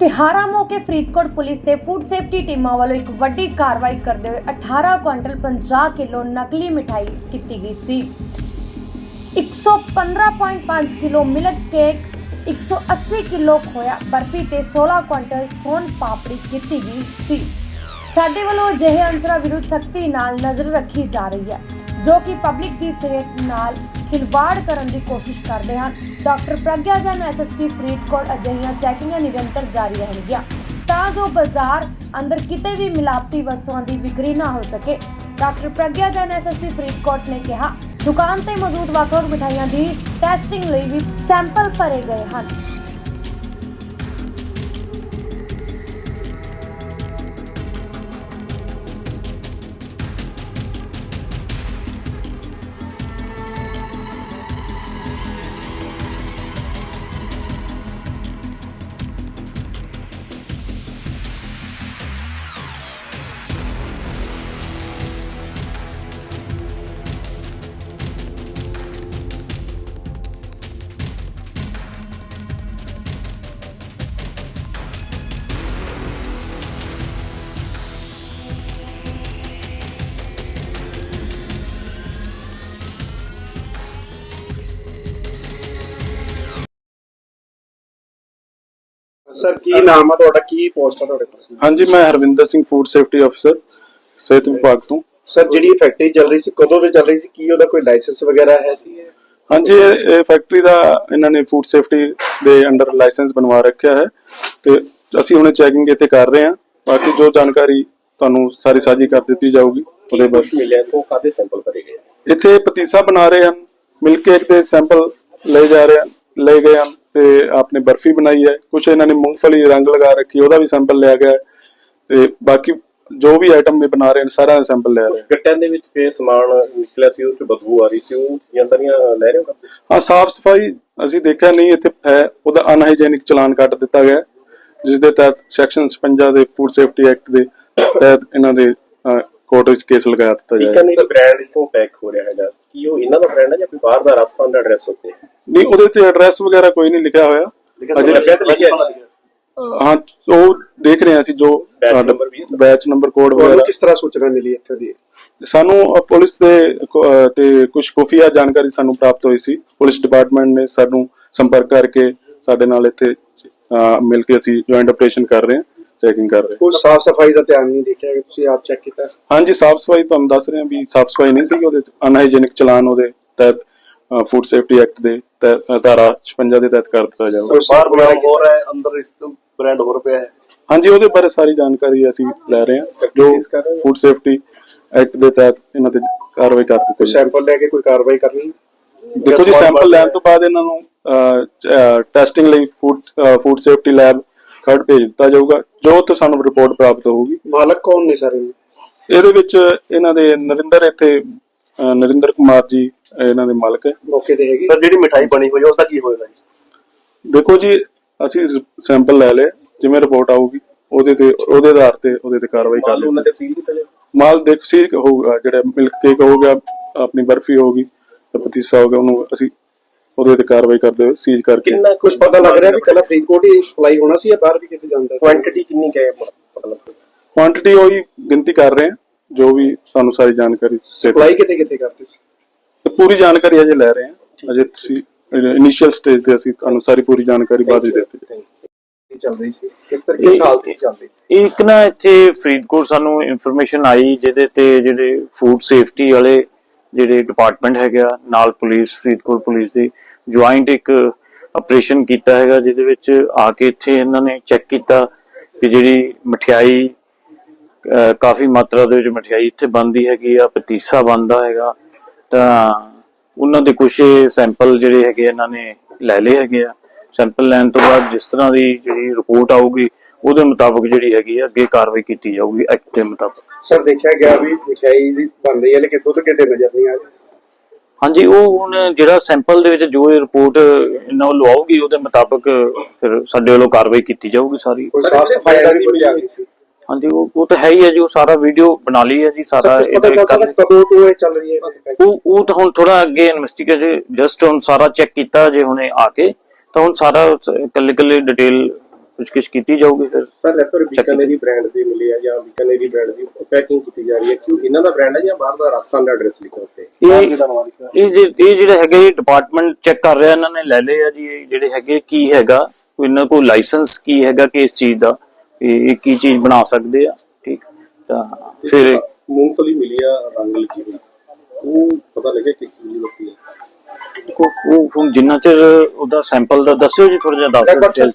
ਤਿਹਾਰਾ ਮੌਕੇ ਫਰੀਦਕੋਟ ਪੁਲਿਸ ਤੇ food safety ਟੀਮਾਂ ਵੱਲੋਂ ਇੱਕ ਵੱਡੀ ਕਾਰਵਾਈ ਕਰਦੇ ਹੋਏ 18 ਕੁਇੰਟਲ 50 ਕਿਲੋ ਨਕਲੀ ਮਠਾਈ ਕੀਤੀ ਗਈ ਸੀ। 115.5 ਕਿਲੋ ਮਿਲਕ ਕੇਕ 180 ਕਿਲੋ ਖੋਇਆ ਬਰਫੀ ਤੇ 16 ਕੁਇੰਟਲ ਸੋਨ ਪਾਪੜੀ ਕੀਤੀ ਗਈ ਸੀ। ਸਾਡੇ ਵੱਲੋਂ ਅਜਿਹੇ ਅੰਸਰਾਂ ਵਿਰੁੱਧ ਸਖਤੀ ਨਾਲ ਨਜ਼ਰ ਰੱਖੀ ਜਾ ਰਹੀ ਹੈ, ਜੋ ਕਿ ਪਬਲਿਕ ਦੀ ਸਿਹਤ ਨਾਲ ਖਿਲਵਾੜ ਕਰਨ ਦੀ ਕੋਸ਼ਿਸ਼ ਕਰਦੇ ਹਨ। ਡਾਕਟਰ ਪ੍ਰਗਿਆ ਜਨ ਐਸਐਸਪੀ ਫਰੀਦਕੋਟ ਅਜਿਹੀਆਂ ਚੈਕਿੰਗਾਂ ਨਿਰੰਤਰ ਜਾਰੀ ਰਹਿਣਗੀਆਂ। ਤਾਂ ਜੋ ਬਾਜ਼ਾਰ ਅੰਦਰ ਕਿਤੇ ਵੀ ਮਿਲਾਵਟੀ ਵਸਤੂਆਂ ਦੀ ਵਿਕਰੀ ਨਾ ਹੋ ਸਕੇ। ਡਾਕਟਰ ਪ੍ਰਗਿਆ ਜਨ ਐਸਐਸਪੀ ਫਰੀਦਕੋਟ ਨੇ ਕਿਹਾ, ਦੁਕਾਨ ਤੇ ਮੌਜੂਦ ਵੱਖ-ਵੱਖ ਮਿਠਾਈਆਂ ਦੀ ਟੈਸਟਿੰਗ ਲਈ ਵੀ ਸੈਂਪਲ ਭਰੇ ਗਏ ਹਨ। ਸਰ ਕੀ ਨਾਮ ਆ ਤੁਹਾਡਾ? ਕੀ ਪੋਸਟ ਆ ਤੁਹਾਡੇ ਕੋਲ? ਹਾਂਜੀ ਮੈਂ ਹਰਵਿੰਦਰ ਸਿੰਘ ਫੂਡ ਸੇਫਟੀ ਅਫਸਰ ਸਿਹਤ ਵਿਭਾਗ ਤੋਂ। ਸਰ ਜਿਹੜੀ ਫੈਕਟਰੀ ਚੱਲ ਰਹੀ ਸੀ ਕਦੋਂ ਤੋਂ ਚੱਲ ਰਹੀ ਸੀ? ਕੀ ਉਹਦਾ ਕੋਈ ਲਾਇਸੈਂਸ ਵਗੈਰਾ ਹੈ? ਸੀ ਹਾਂਜੀ ਇਹ ਫੈਕਟਰੀ ਦਾ ਇਹਨਾਂ ਨੇ ਫੂਡ ਸੇਫਟੀ ਦੇ ਅੰਡਰ ਲਾਇਸੈਂਸ ਬਣਵਾ ਰੱਖਿਆ ਹੈ। ਤੇ ਅਸੀਂ ਹੁਣੇ ਚੈਕਿੰਗ ਇੱਥੇ ਕਰ ਰਹੇ ਹਾਂ। ਬਾਕੀ ਜੋ ਜਾਣਕਾਰੀ ਤੁਹਾਨੂੰ ਸਾਰੀ ਸਾਂਝੀ ਕਰ ਦਿੱਤੀ ਜਾਊਗੀ ਉਹਦੇ ਬਾਰੇ ਮਿਲਿਆ ਤੋਂ ਕਾਦੇ ਸੈਂਪਲ ਭਰੇ ਗਏ? ਇੱਥੇ ਪਤੀਸਾ ਬਣਾ ਰਹੇ ਹਨ ਮਿਲਕ ਕੇਕ ਦੇ ਸੈਂਪਲ ਲਏ ਜਾ ਰਹੇ ਹਨ ਲਏ ਗਏ ਹਨ। ਤੇ ਆਪਨੇ ਬਰਫੀ ਬਣਾਈ ਹੈ। ਕੁਝ ਇਹਨਾਂ ਨੇ ਮੂੰਗਫਲੀ ਰੰਗ ਲਗਾ ਰੱਖੀ ਉਹਦਾ ਵੀ ਸੈਂਪਲ ਲਿਆ ਗਿਆ ਤੇ ਬਾਕੀ ਜੋ ਵੀ ਆਈਟਮ ਵੀ ਬਣਾ ਰਹੇ ਸਾਰਾ ਸੈਂਪਲ ਲੈ ਰਹੇ ਗੱਟਿਆਂ ਦੇ ਵਿੱਚ ਫੇ ਸਮਾਨ ਨਿਕਲਿਆ ਸੀ ਉਹ ਚ ਬਦਬੂ ਆ ਰਹੀ ਸੀ ਉਹ ਚੀਜ਼ਾਂ ਸਾਰੀਆਂ ਲੈ ਰਹੇ ਹੋ ਹਾਂ ਸਾਫ਼ ਸਫ਼ਾਈ ਅਸੀਂ ਦੇਖਿਆ ਨਹੀਂ ਇੱਥੇ ਹੈ ਉਹਦਾ ਅਨਹਾਈਜੀਨਿਕ ਚਲਾਨ ਕੱਟ ਦਿੱਤਾ ਗਿਆ ਜਿਸ ਦੇ ਤਹਿਤ ਸੈਕਸ਼ਨ 56 ਦੇ ਫੂਡ ਸੇਫਟੀ ਐਕਟ ਦੇ ਤਹਿਤ ਇਹਨਾਂ ਦੇ ਕੋਰਟ ਵਿੱਚ ਕੇਸ ਲਗਾ ਦਿੱਤਾ ਠੀਕ ਹੈ ਜਾਏਗਾ। ਨਹੀਂ ਬ੍ਰਾਂਡ ਇਥੋਂ ਪੈਕ ਹੋ ਰਿਹਾ ਹੈਗਾ। ਕੀ ਉਹ ਇਹਨਾਂ ਦਾ ਬ੍ਰਾਂਡ ਹੈ ਜਾਂ ਕੋਈ ਬਾਹਰ ਦਾ ਰਾਜਸਥਾਨ ਦਾ ਐਡਰੈਸ ਉੱਤੇ? ਨਹੀਂ ਉਹਦੇ ਤੇ ਐਡਰੈਸ ਵਗੈਰਾ ਕੋਈ ਨਹੀਂ ਲਿਖਿਆ ਹੋਇਆ। ਅਜੇ ਲੱਗਿਆ ਤੇ ਲਿਖਿਆ ਹਾਂ ਉਹ ਦੇਖ ਰਹੇ ਹਾਂ ਅਸੀਂ ਜੋ। ਬੈਚ ਨੰਬਰ ਕੋਡ ਵਗੈਰਾ। ਕਿਸ ਤਰ੍ਹਾਂ ਸੂਚਨਾ ਮਿਲੀ ਇੱਥੇ ਦੀ? ਸਾਨੂੰ ਪੁਲਿਸ ਦੇ ਤੇ ਕੁਝ ਖੁਫੀਆ ਜਾਣਕਾਰੀ ਸਾਨੂੰ ਪ੍ਰਾਪਤ ਹੋਈ ਸੀ। ਪੁਲਿਸ ਡਿਪਾਰਟਮੈਂਟ ਨੇ ਸਾਨੂੰ ਸੰਪਰਕ ਕਰਕੇ ਸਾਡੇ ਨਾਲ ਇੱਥੇ ਮਿਲ ਕੇ ਅਸੀਂ ਜੁਆਇੰਟ ਆਪਰੇਸ਼ਨ ਕਰ ਰਹੇ ਹਾਂ। ਚੈਕਿੰਗ ਕਰ ਰਹੇ ਕੋਈ ਸਾਫ਼ ਸਫ਼ਾਈ ਦਾ ਧਿਆਨ ਨਹੀਂ ਦੇਖਿਆ ਕਿ ਤੁਸੀਂ ਆਪ ਚੈੱਕ ਕੀਤਾ? ਹਾਂਜੀ ਸਾਫ਼ ਸਫ਼ਾਈ ਤੁਹਾਨੂੰ ਦੱਸ ਰਹੇ ਹਾਂ ਵੀ ਸਾਫ਼ ਸਫ਼ਾਈ ਨਹੀਂ ਸੀ ਉਹਦੇ ਅਨਹਾਈਜੀਨਿਕ ਚਲਾਨ ਉਹਦੇ ਤਹਿਤ ਫੂਡ ਸੇਫਟੀ ਐਕਟ ਦੇ ਤਹਿਤ ਧਾਰਾ 56 ਦੇ ਤਹਿਤ ਕਰ ਦਿੱਤਾ ਜਾਊਗਾ। ਕੋਈ ਬਾਹਰ ਬ੍ਰਾਂਡ ਹੋ ਰਿਹਾ ਹੈ ਅੰਦਰ ਇਸ ਤੋਂ ਬ੍ਰਾਂਡ ਹੋਰ ਪਿਆ ਹੈ। ਹਾਂਜੀ ਉਹਦੇ ਬਾਰੇ ਸਾਰੀ ਜਾਣਕਾਰੀ ਅਸੀਂ ਲੈ ਰਹੇ ਹਾਂ। ਜੋ? ਫੂਡ ਸੇਫਟੀ ਐਕਟ ਦੇ ਤਹਿਤ ਇਹਨਾਂ ਤੇ ਕਾਰਵਾਈ ਕਰ ਦਿੱਤੀ ਸੈਂਪਲ ਲੈ ਕੇ ਕੋਈ ਕਾਰਵਾਈ ਕਰਨੀ? ਦੇਖੋ ਜੀ ਸੈਂਪਲ ਲੈਣ ਤੋਂ ਬਾਅਦ ਇਹਨਾਂ ਨੂੰ ਟੈਸਟਿੰਗ ਲਈ food food safety lab Kharar ਭੇਜ ਦਿੱਤਾ ਜਾਊਗਾ ਜੋ ਉੱਥੇ ਸਾਨੂੰ ਰਿਪੋਰਟ ਪ੍ਰਾਪਤ ਹੋਊਗੀ। ਮਾਲਕ ਕੌਣ ਨੇ ਸਾਰੇ? ਇਹਦੇ ਵਿੱਚ ਇਹਨਾਂ ਦੇ ਨਰਿੰਦਰ ਇੱਥੇ ਅਹ, ਨਰਿੰਦਰ ਕੁਮਾਰ ਜੀ ਇਹਨਾਂ ਦੇ ਮਾਲਕ ਹੈ। ਮੌਕੇ ਤੇ ਹੈਗੀ। ਸਰ ਜਿਹੜੀ ਮਿਠਾਈ ਬਣੀ ਹੋਈ ਹੈ ਉਹਦਾ ਕੀ ਹੋਏਗਾ ਜੀ? ਦੇਖੋ ਜੀ ਅਸੀਂ ਸੈਂਪਲ ਲੈ ਲਏ ਜਿਵੇਂ ਰਿਪੋਰਟ ਆਊਗੀ ਉਹਦੇ ਤੇ ਉਹਦੇ ਆਧਾਰ ਤੇ ਉਹਦੇ ਤੇ ਕਾਰਵਾਈ ਕਰ ਲਈ। ਤੇ ਸੀਲ ਕੀਤਾ ਜਾਏ ਮਾਲ ਦੇਖ ਸੀ ਹੋਊਗਾ ਜਿਹੜਾ ਮਿਲਕ ਕੇਕ ਹੋ ਗਿਆ ਆਪਣੀ ਬਰਫੀ ਹੋਊਗੀ ਤੇ ਪਤੀਸਾ ਹੋ ਗਿਆ ਉਹਨੂੰ ਅਸੀਂ ਉਹਦੇ ਤੇ ਕਾਰਵਾਈ ਕਰਦੇ ਹੋਏ ਸੀਜ਼ ਕਰਕੇ। ਕਿੰਨਾ ਕੁਝ ਪਤਾ ਲੱਗ ਰਿਹਾ ਵੀ ਕੱਲਾ ਫਰੀਦਕੋਟ ਹੀ ਸਪਲਾਈ ਹੋਣਾ ਸੀ ਜਾਂ ਬਾਹਰ ਵੀ ਕਿਤੇ ਜਾਂਦਾ ਸੀ? ਕੁਆਂਟੀਟੀ ਕਿੰਨੀ ਹੈ ਪਤਾ ਲੱਗ ਕੁਆਂਟੀਟੀ ਉਹੀ ਗਿਣਤੀ ਕਰ ਰਹੇ ਹਾਂ ਜੋ ਵੀ ਸਾਨੂੰ ਸਾਰੀ ਜਾਣਕਾਰੀ ਦੇ। ਸਪਲਾਈ ਕਿਤੇ ਕਿਤੇ ਕਰਦੇ ਸੀ? ਤੇ ਪੂਰੀ ਜਾਣਕਾਰੀ ਅਜੇ ਲੈ ਰਹੇ ਹਾਂ। ਅਜੇ ਤੁਸੀਂ ਇਨੀਸ਼ੀਅਲ ਸਟੇਜ ਤੇ ਅਸੀਂ ਤੁਹਾਨੂੰ ਸਾਰੀ ਪੂਰੀ ਜਾਣਕਾਰੀ ਬਾਅਦ ਵਿੱਚ ਦਿੱਤੀ। ਚੱਲ ਰਹੀ ਸੀ। ਕਿਸ ਤਰ੍ਹਾਂ ਕਿਸ ਹਾਲਤ ਵਿੱਚ ਚੱਲ ਰਹੀ ਸੀ? ਇੱਕ ਨਾ ਇੱਥੇ ਫਰੀਦਕੋਟ ਸਾਨੂੰ ਇਨਫੋਰਮੇਸ਼ਨ ਆਈ ਜਿਹਦੇ ਤੇ ਜਿਹੜੇ ਫੂਡ ਸੇਫਟੀ ਵਾਲੇ ਜਿਹੜੇ ਡਿਪਾਰਟਮੈਂਟ ਹੈਗਾ ਨਾਲ ਪੁਲਿਸ ਫਰੀਦਕੋਟ ਪੁਲਿਸ ਦੀ ਜੁਆਇੰਟ ਇੱਕ ਆਪਰੇਸ਼ਨ ਕੀਤਾ ਹੈਗਾ, ਜਿਹਦੇ ਵਿੱਚ ਆ ਕੇ ਇੱਥੇ ਇਹਨਾਂ ਨੇ ਚੈੱਕ ਕੀਤਾ ਕਿ ਜਿਹੜੀ ਮਠਿਆਈ ਕਾਫੀ ਮਾਤਰਾ ਦੇ ਵਿੱਚ ਮਠਿਆਈ ਇੱਥੇ ਬਣਦੀ ਹੈਗੀ ਆ, ਪਤੀਸਾ ਬਣਦਾ ਹੈਗਾ। ਤਾਂ ਉਹਨਾਂ ਦੇ ਕੁਝ ਸੈਂਪਲ ਜਿਹੜੇ ਹੈਗੇ ਇਹਨਾਂ ਨੇ ਲੈ ਲਏ ਹੈਗੇ ਆ। ਸੈਂਪਲ ਲੈਣ ਤੋਂ ਬਾਅਦ ਜਿਸ ਤਰ੍ਹਾਂ ਦੀ ਜਿਹੜੀ ਰਿਪੋਰਟ ਆਊਗੀ, ਉਹਦੇ ਮੁਤਾਬਕ ਜਿਹੜੀ ਹੈਗੀ ਆ, ਅੱਗੇ ਕਾਰਵਾਈ ਕੀਤੀ ਜਾਊਗੀ ਐਕਟ ਦੇ ਮੁਤਾਬਕ। ਸਰ, ਦੇਖਿਆ ਗਿਆ ਵੀ ਮਠਿਆਈ ਦੀ ਬਣ ਰਹੀ ਹੈ, ਲੇਕਿਨ ਦੁੱਧ ਕਿਤੇ ਨਜ਼ਰ ਨਹੀਂ ਆ ਰਿਹਾ। ਹਾਂਜੀ ਉਹ ਹੁਣ ਜਿਹੜਾ ਸੈਂਪਲ ਦੇ ਵਿੱਚ ਜੋ ਰਿਪੋਰਟ ਇਹਨਾਂ ਵੱਲੋਂ ਆਊਗੀ ਉਹਦੇ ਮੁਤਾਬਕ ਫਿਰ ਸਾਡੇ ਵੱਲੋਂ ਕਾਰਵਾਈ ਕੀਤੀ ਜਾਊਗੀ ਸਾਰੀ। ਕੋਈ ਸਾਫ਼ ਸਫ਼ਾਈ ਦਾ ਨਹੀਂ ਸੀ? ਹਾਂਜੀ ਉਹ ਉਹ ਤਾਂ ਹੈ ਹੀ ਹੈ ਜੀ ਉਹ ਸਾਰਾ ਵੀਡੀਓ ਬਣਾ ਲਈ ਹੈ ਜੀ ਸਾਰਾ ਇਹਦੇ ਕਰ- ਕਦੋਂ ਤੋਂ ਇਹ ਚੱਲ ਰਹੀ ਹੈ ਉਹ ਉਹ ਤਾਂ ਹੁਣ ਥੋੜਾ ਅੱਗੇ ਇਨਵੈਸਟੀਗੇਟ ਜਸਟ ਹੁਣ ਸਾਰਾ ਚੈੱਕ ਕੀਤਾ ਜੇ ਹੁਣੇ ਆ ਕੇ ਤਾਂ ਹੁਣ ਸਾਰਾ ਕੱਲੇ ਕੱਲੇ ਡਿਟੇਲ ਪੁੱਛਗਿੱਛ ਕੀਤੀ ਜਾਊਗੀ ਫਿਰ? ਸਰ ਰੈਪਰ ਬੀਕਾਨੇਰੀ ਬ੍ਰਾਂਡ ਦੀ ਮਿਲੀ ਹੈ ਜਾਂ ਬੀਕਾਨੇਰੀ ਬ੍ਰਾਂਡ ਦੀ ਪੈਕਿੰਗ ਕੀਤੀ ਜਾ ਰਹੀ ਹੈ ਕਿਉਂ ਇਹਨਾਂ ਦਾ ਬ੍ਰਾਂਡ ਹੈ ਜਾਂ ਬਾਹਰ ਦਾ ਰਾਜਸਥਾਨ ਦਾ ਐਡਰੈਸ ਲਿਖਿਆ ਉੱਤੇ? ਇਹ ਇਹ ਜਿਹੜੇ ਹੈਗੇ ਇਹ ਡਿਪਾਰਟਮੈਂਟ ਚੈੱਕ ਕਰ ਰਿਹਾ ਇਹਨਾਂ ਨੇ ਲੈ ਲਏ ਆ ਜੀ ਇਹ ਜਿਹੜੇ ਹੈਗੇ ਕੀ ਹੈਗਾ ਇਹਨਾਂ ਕੋਲ ਲਾਇਸੈਂਸ ਕੀ ਹੈਗਾ ਕਿ ਇਸ ਚੀਜ਼ ਦਾ ਇਹ ਕੀ ਚੀਜ਼ ਬਣਾ ਸਕਦੇ ਆ ਠੀਕ? ਤਾਂ ਫਿਰ ਮੂੰਗਫਲੀ ਮਿਲੀ ਆ ਰੰਗ ਲਿਖੀ ਹੋਈ। ਉਹ ਪਤਾ ਲੱਗਿਆ ਕਿਸ ਚੀਜ਼ ਦੀ ਵਰਤੀ ਹੈ ਉਹ ਹੁਣ ਜਿੰਨਾ ਚਿਰ ਉਹਦਾ ਸੈਂਪਲ ਦਾ ਦੱਸਿਓ ਜੀ ਥੋੜਾ ਜਿਹਾ ਦੱਸ ਦਿਓ।